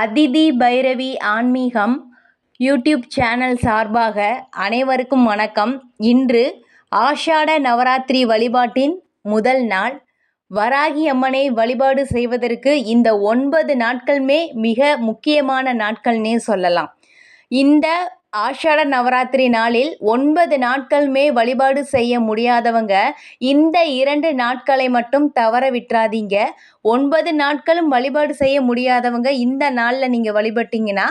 அதிதி பைரவி ஆன்மீகம் YouTube channel சார்பாக அனைவருக்கும் வணக்கம். இன்று ஆஷாட நவராத்திரி வழிபாட்டின் முதல் நாள். வராகி அம்மனை வழிபாடு செய்வதற்கு இந்த ஒன்பது நாட்களுமே மிக முக்கியமான நாட்கள்னே சொல்லலாம். இந்த ஆஷாட நவராத்திரி நாளில் ஒன்பது நாட்களுமே வழிபாடு செய்ய முடியாதவங்க இந்த இரண்டு நாட்களை மட்டும் தவற விட்டுறாதீங்க ஒன்பது நாட்களும் வழிபாடு செய்ய முடியாதவங்க இந்த நாளில் நீங்கள் வழிபட்டீங்கன்னா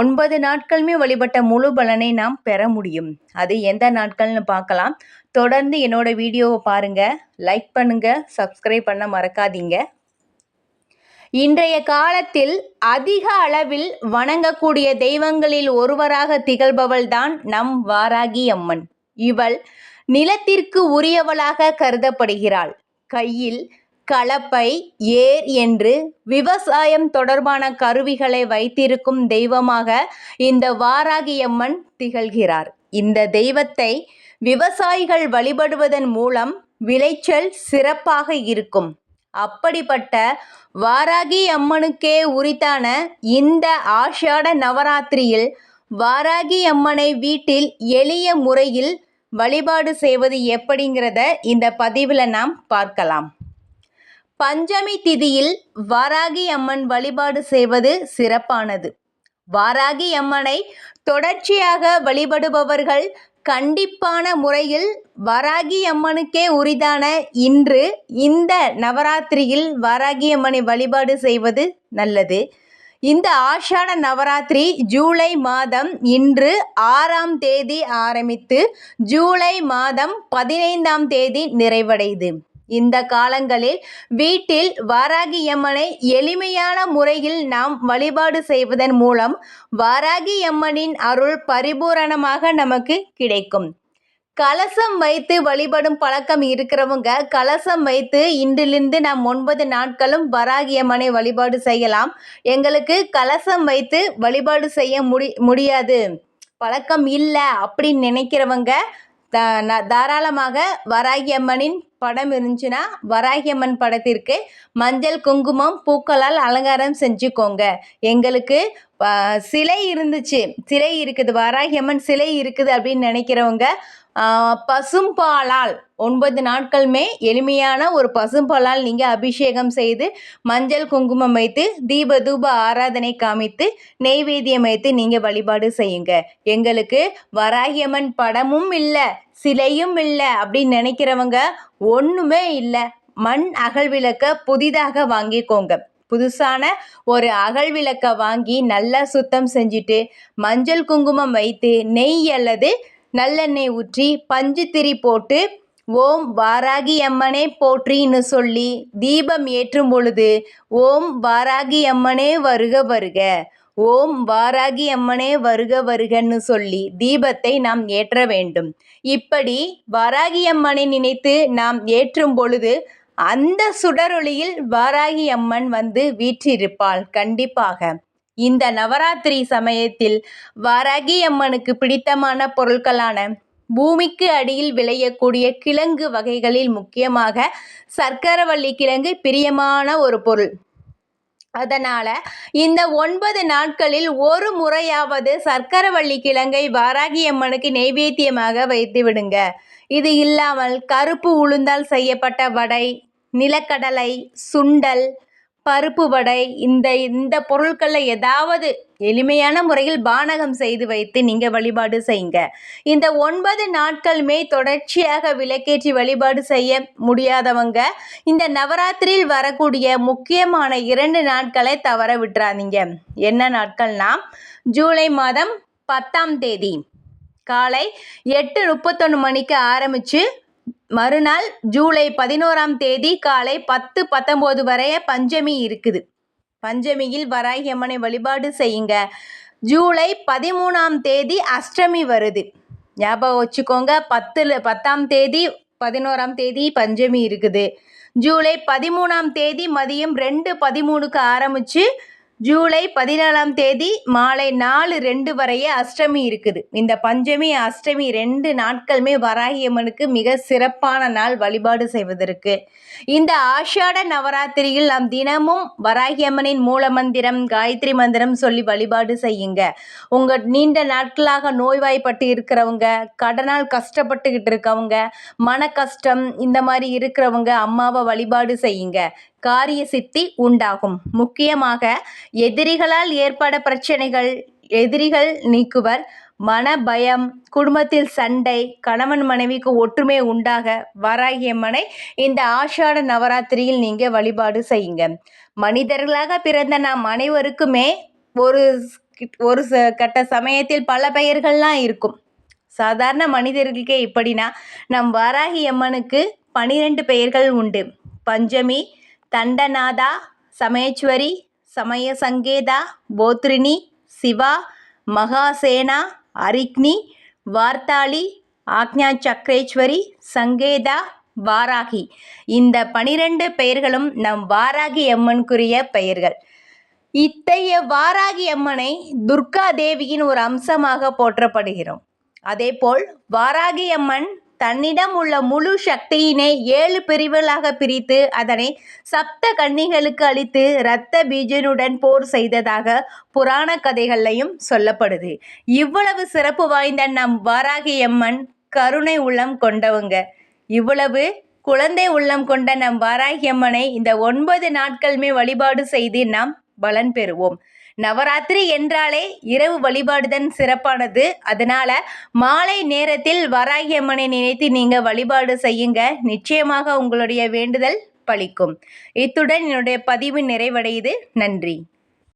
ஒன்பது நாட்களுமே வழிபட்ட முழு பலனை நாம் பெற முடியும். அது எந்த நாட்கள்னு பார்க்கலாம். தொடர்ந்து என்னோட வீடியோவை பாருங்கள் லைக் பண்ணுங்கள் சப்ஸ்கிரைப் பண்ண மறக்காதீங்க. இன்றைய காலத்தில் அதிக அளவில் வணங்கக்கூடிய தெய்வங்களில் ஒருவராக திகழ்பவள்தான் நம் வாராகி அம்மன். இவள் நிலத்திற்கு உரியவளாக கருதப்படுகிறாள். கையில் கலப்பை ஏர் என்று விவசாயம் தொடர்பான கருவிகளை வைத்திருக்கும் தெய்வமாக இந்த வாராகியம்மன் திகழ்கிறார். இந்த தெய்வத்தை விவசாயிகள் வழிபடுவதன் மூலம் விளைச்சல் சிறப்பாக இருக்கும். அப்படிப்பட்ட வாராகி அம்மனுக்கே உரித்தான இந்த ஆஷாட நவராத்திரியில் வாராகி அம்மனை வீட்டில் எளிய முறையில் வழிபாடு செய்வது எப்படிங்கிறத இந்த பதிவில் நாம் பார்க்கலாம். பஞ்சமி திதியில் வாராகி அம்மன் வழிபாடு செய்வது சிறப்பானது. வாராகி அம்மனை தொடர்ச்சியாக வழிபடுபவர்கள் கண்டிப்பான முறையில் வராகி அம்மனுக்கே உரிதான இன்று இந்த நவராத்திரியில் வராகி அம்மனை வழிபாடு செய்வது நல்லது. இந்த ஆஷாட நவராத்திரி ஜூலை மாதம் இன்று ஆறாம் தேதி ஆரம்பித்து ஜூலை மாதம் பதினைந்தாம் தேதி நிறைவடையுது. இந்த காலங்களில் வீட்டில் வாராகியம்மனை எளிமையான முறையில் நாம் வழிபாடு செய்வதன் மூலம் வாராகியம்மனின் அருள் பரிபூரணமாக நமக்கு கிடைக்கும். கலசம் வைத்து வழிபடும் பழக்கம் இருக்கிறவங்க கலசம் வைத்து இன்றிலிருந்து நாம் ஒன்பது நாட்களும் வராகியம்மனை வழிபாடு செய்யலாம். எங்களுக்கு கலசம் வைத்து வழிபாடு செய்ய முடி முடியாது. பழக்கம் இல்லை அப்படின்னு நினைக்கிறவங்க தாராளமாக வராகி அம்மனின் படம் இருந்துச்சுன்னா வராகி அம்மன் படத்திற்கு மஞ்சள் குங்குமம் பூக்களால் அலங்காரம் செஞ்சுக்கோங்க. எங்களுக்கு சிலை இருந்துச்சு. சிலை இருக்குது. வராகி அம்மன் சிலை இருக்குது அப்படின்னு நினைக்கிறவங்க பசும்பாலால். ஒன்பது நாட்களுமே எளிமையான ஒரு பசும்பாலால் நீங்கள் அபிஷேகம் செய்து மஞ்சள் குங்குமம் வைத்து தீப தூப ஆராதனை காமித்து நெய்வேத்தியம் வைத்து நீங்கள் வழிபாடு செய்யுங்க. எங்களுக்கு வராகியம்மன் படமும் இல்லை சிலையும் இல்லை அப்படின்னு நினைக்கிறவங்க ஒன்றுமே இல்லை. மண் அகல் விளக்க புதிதாக வாங்கிக்கோங்க. புதுசான ஒரு அகல் விளக்கை வாங்கி நல்லா சுத்தம் செஞ்சுட்டு மஞ்சள் குங்குமம் வைத்து நெய் அல்லது நல்லெண்ணெய் ஊற்றி பஞ்சுத்திரி போட்டு ஓம் வாராகி அம்மனே போற்றின்னு சொல்லி தீபம் ஏற்றும் பொழுது ஓம் வாராகி அம்மனே வருக வருக ஓம் வாராகி அம்மனே வருக வருகன்னு சொல்லி தீபத்தை நாம் ஏற்ற வேண்டும். இப்படி வாராகி அம்மனை நினைத்து நாம் ஏற்றும் பொழுது அந்த சுடரொளியில் வாராகி அம்மன் வந்து வீற்றிருப்பாள் கண்டிப்பாக. இந்த நவராத்திரி சமயத்தில் வாராகி அம்மனுக்கு பிடித்தமான பொருட்களான பூமிக்கு அடியில் விளையக்கூடிய கிழங்கு வகைகளில் முக்கியமாக சர்க்கரவள்ளி கிழங்கு பிரியமான ஒரு பொருள். அதனால் இந்த ஒன்பது நாட்களில் ஒரு முறையாவது சர்க்கரவள்ளி கிழங்கை வாராகி அம்மனுக்கு நெய்வேத்தியமாக வைத்து விடுங்க. இது இல்லாமல் கருப்பு உளுந்தால் செய்யப்பட்ட வடை நிலக்கடலை சுண்டல் பருப்பு வடை இந்த இந்த பொருட்களில் ஏதாவது எளிமையான முறையில் பானகம் செய்து வைத்து நீங்கள் வழிபாடு செய்யுங்க. இந்த ஒன்பது நாட்களுமே தொடர்ச்சியாக விளக்கேற்றி வழிபாடு செய்ய முடியாதவங்க இந்த நவராத்திரியில் வரக்கூடிய முக்கியமான இரண்டு நாட்களை தவற விட்டுறாதீங்க என்ன நாட்கள்னா ஜூலை மாதம் பத்தாம் தேதி காலை எட்டு முப்பத்தொன்று மணிக்கு ஆரம்பித்து மறுநாள் ஜூலை பதினோராம் தேதி காலை பத்து பத்தொம்போது வரைய பஞ்சமி இருக்குது. பஞ்சமியில் வராகி அம்மனை வழிபாடு செய்யுங்க. ஜூலை பதிமூணாம் தேதி அஷ்டமி வருது. ஞாபகம் வச்சுக்கோங்க பத்தில் பத்தாம் தேதி பதினோராம் தேதி பஞ்சமி இருக்குது. ஜூலை பதிமூணாம் தேதி மதியம் ரெண்டு பதிமூணுக்கு ஆரம்பித்து ஜூலை பதினாலாம் தேதி மாலை நாலு ரெண்டு வரைய அஷ்டமி இருக்குது. இந்த பஞ்சமி அஷ்டமி ரெண்டு நாட்களுமே வராகியம்மனுக்கு மிக சிறப்பான நாள் வழிபாடு செய்வதற்கு. இந்த ஆஷாட நவராத்திரியில் நாம் தினமும் வராகி அம்மனின் மூல மந்திரம் காயத்ரி மந்திரம் சொல்லி வழிபாடு செய்யுங்க. உங்கள் நீண்ட நாட்களாக நோய்வாய்ப்பட்டு இருக்கிறவங்க கடனால் கஷ்டப்பட்டுக்கிட்டு இருக்கவங்க மன கஷ்டம் இந்த மாதிரி இருக்கிறவங்க அம்மாவை வழிபாடு செய்யுங்க. காரிய சித்தி உண்டாகும். முக்கியமாக எதிரிகளால் ஏற்பட பிரச்சனைகள் எதிரிகள் நீக்குவர் மன பயம் குடும்பத்தில் சண்டை கணவன் மனைவிக்கு ஒற்றுமை உண்டாக வராகியம்மனை இந்த ஆஷாட நவராத்திரியில் நீங்கள் வழிபாடு செய்யுங்க. மனிதர்களாக பிறந்த நாம் அனைவருக்குமே ஒரு ஒரு கட்ட சமயத்தில் பல பெயர்கள்லாம் இருக்கும். சாதாரண மனிதர்களுக்கே இப்படினா நம் வாராகி அம்மனுக்கு பனிரெண்டு பெயர்கள் உண்டு. பஞ்சமி தண்டநாதா சமேஸ்வரி சமய சங்கேதா போத்ரினி சிவா மகாசேனா அரிக்னி வார்த்தாளி ஆக்ஞா சக்ரேஸ்வரி சங்கேதா வாராகி. இந்த பனிரெண்டு பெயர்களும் நம் வாராகி அம்மனுக்குரிய பெயர்கள். இத்தகைய வாராகி அம்மனை துர்கா தேவியின் ஒரு அம்சமாக போற்றப்படுகிறோம். அதேபோல் வாராகி அம்மன் தன்னிடம் உள்ள முழு சக்தியினை ஏழு பிரிவுகளாக பிரித்து அதனை சப்த கன்னிகளுக்கு அளித்து இரத்த பீஜனுடன் போர் செய்ததாக புராண கதைகள்லையும் சொல்லப்படுது. இவ்வளவு சிறப்பு வாய்ந்த நம் வாராகி அம்மன் கருணை உள்ளம் கொண்டவங்க. இவ்வளவு குழந்தை உள்ளம் கொண்ட நம் வாராகி அம்மனை இந்த ஒன்பது நாட்களுமே வழிபாடு செய்து நாம் பலன் பெறுவோம். நவராத்திரி என்றாலே இரவு வழிபாடுதான் சிறப்பானது. அதனால மாலை நேரத்தில் வராகி அம்மனை நினைத்து நீங்கள் வழிபாடு செய்யுங்க. நிச்சயமாக உங்களுடைய வேண்டுதல் பலிக்கும். இத்துடன் என்னுடைய பதிவு நிறைவடையுது. நன்றி.